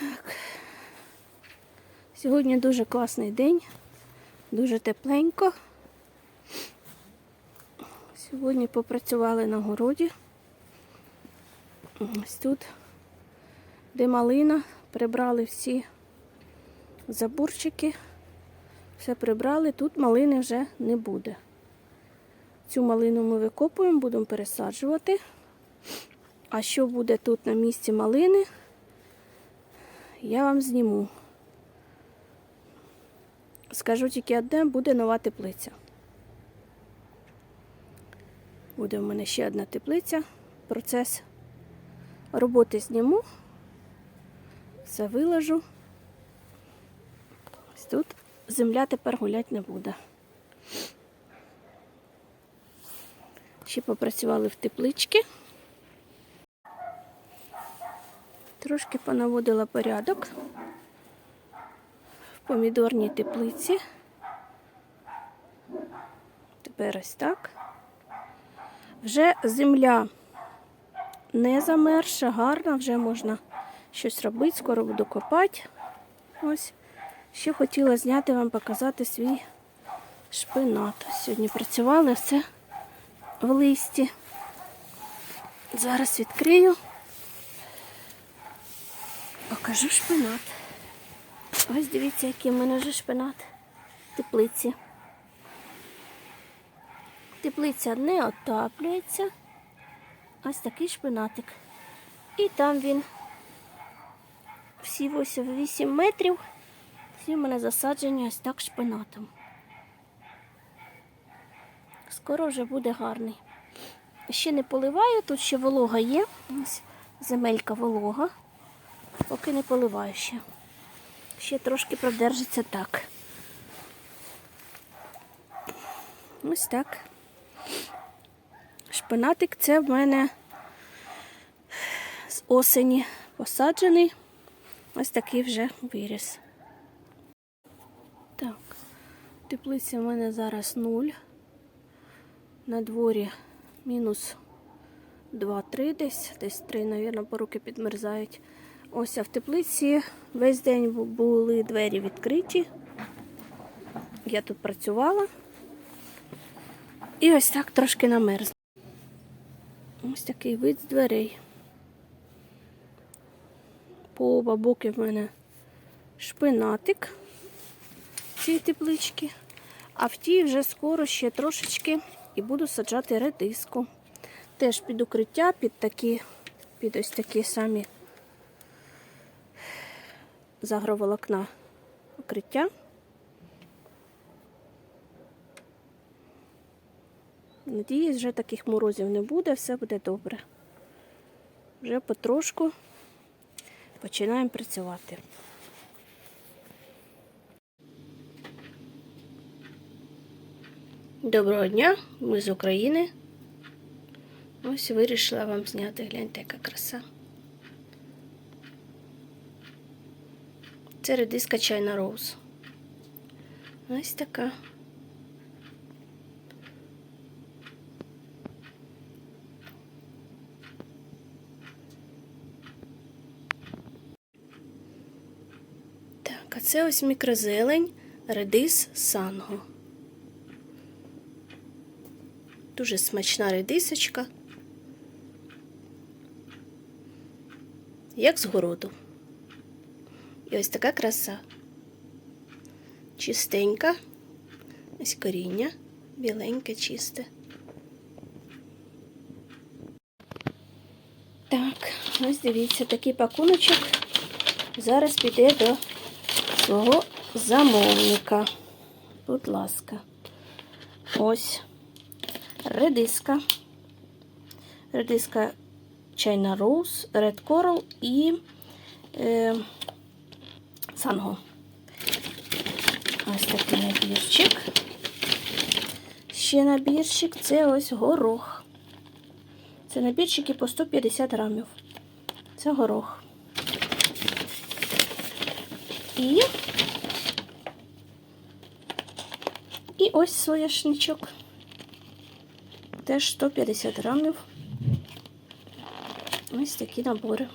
Так. Сьогодні дуже класний день, дуже тепленько. Сьогодні попрацювали на городі. Ось тут, де малина, прибрали всі заборчики. Все прибрали, тут малини вже не буде. Цю малину ми викопуємо, будемо пересаджувати. А що буде тут на місці малини, я вам зніму. Скажу тільки одне, буде нова теплиця. Буде в мене ще одна теплиця. Процес роботи зніму. Все виложу. Ось тут земля тепер гулять не буде. Ще попрацювали в тепличці. Трошки понаводила порядок в помідорній теплиці. Тепер ось так. Вже земля не замерша, гарна, вже можна щось робити, скоро буду копати. Ось. Ще хотіла зняти вам, показати свій шпинат. Сьогодні працювали все в листі. Зараз відкрию. Покажу шпинат. Ось дивіться, який в мене вже шпинат в теплиці. Теплиця не отаплюється. Ось такий шпинатик. І там він всі 8 метрів. Всі в мене засаджені ось так шпинатом. Скоро вже буде гарний. Ще не поливаю, тут ще волога є. Ось земелька волога. Поки не поливаю ще. Ще трошки продержиться так. Ось так. Шпинатик це в мене з осені посаджений. Ось такий вже виріс. Так, теплиця в мене зараз 0. На дворі мінус 2-3 десь, десь 3, мабуть, поруки підмерзають. Ось а в теплиці весь день були двері відкриті. Я тут працювала. І ось так трошки намерз. Ось такий вид з дверей. По оба боки в мене шпинатик цієї теплички. А в тій вже скоро ще трошечки і буду саджати редиску. Теж під укриття, під такі, під ось такі самі загроволокна укриття. Надіюсь, вже таких морозів не буде, все буде добре. Вже потрошку починаємо працювати. Доброго дня, ми з України. Ось вирішила вам зняти, гляньте, яка краса. Це редиска чайна роуз. Ось така. Так, а це ось мікрозелень редис санго. Дуже смачна редисочка. Як з городу. І ось така краса. Чистенька. Ось коріння, біленьке, чисте. Так, ось дивіться, такий пакуночок зараз піде до свого замовника. Будь ласка. Ось редиска. Редиска чайна роуз, ред корал і е, санго. Ось такий набірчик. Ще набірчик це ось горох. Це набірчики по 150 грамів. Це горох. І, і ось соняшничок. Теж 150 грамів. Ось такі набори.